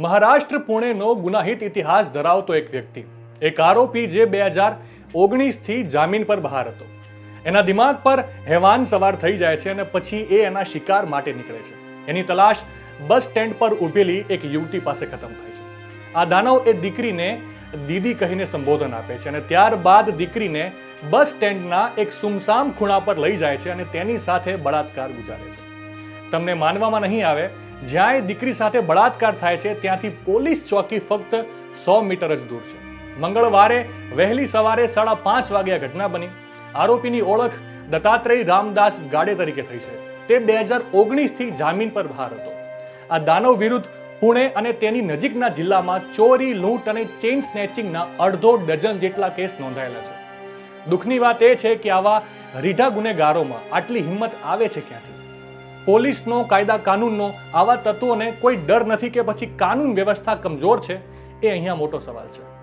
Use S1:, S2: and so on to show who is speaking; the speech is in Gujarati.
S1: મહારાષ્ટ્ર પુણેનો ગુનાહિત ઇતિહાસ ધરાવતો એક વ્યક્તિ. એક આરોપી જે બે હજાર ઓગણીસથી જામીન પર બહાર હતો. એના દિમાગ પર હેવાન સવાર થઈ જાય છે અને પછી એ એના શિકાર માટે નીકળે છે. એની તલાશ બસ સ્ટેન્ડ પર ઊભેલી એક યુવતી પાસે ખતમ થાય છે. આ દાનવ એ દીકરીને દીદી કહીને સંબોધન આપે છે અને ત્યારબાદ દીકરીને બસ સ્ટેન્ડના એક સુમસામ ખૂણા પર લઈ જાય છે અને તેની સાથે બળાત્કાર ગુજારે છે. તમને માનવામાં નહીં આવે જ્યાં એ દીકરી સાથે બળાત્કાર થાય છે, ત્યાંથી પોલીસ ચોકી ફક્ત સો મીટર જ દૂર છે. મંગળવારે વહેલી સવારે સાડા પાંચ વાગે આ ઘટના બની. આરોપીની ઓળખ દત્તાત્રેય રામદાસ ગાડે તરીકે થઈ છે. તે બે હજાર ઓગણીસથી જામીન પર બહાર હતો. આ દાનવ વિરુદ્ધ પુણે અને તેની નજીકના જિલ્લામાં ચોરી, લૂંટ અને ચેઇન સ્નેચિંગના અડધો ડઝન જેટલા કેસ નોંધાયેલા છે. દુઃખની વાત એ છે કે આવા રીઢા ગુનેગારોમાં આટલી હિંમત આવે છે ક્યાંથી? પોલીસનો કાયદા કાનૂનનો આવા તત્વોને કોઈ ડર નથી કે પછી કાનૂન વ્યવસ્થા કમજોર છે? એ અહીંયા મોટો સવાલ છે.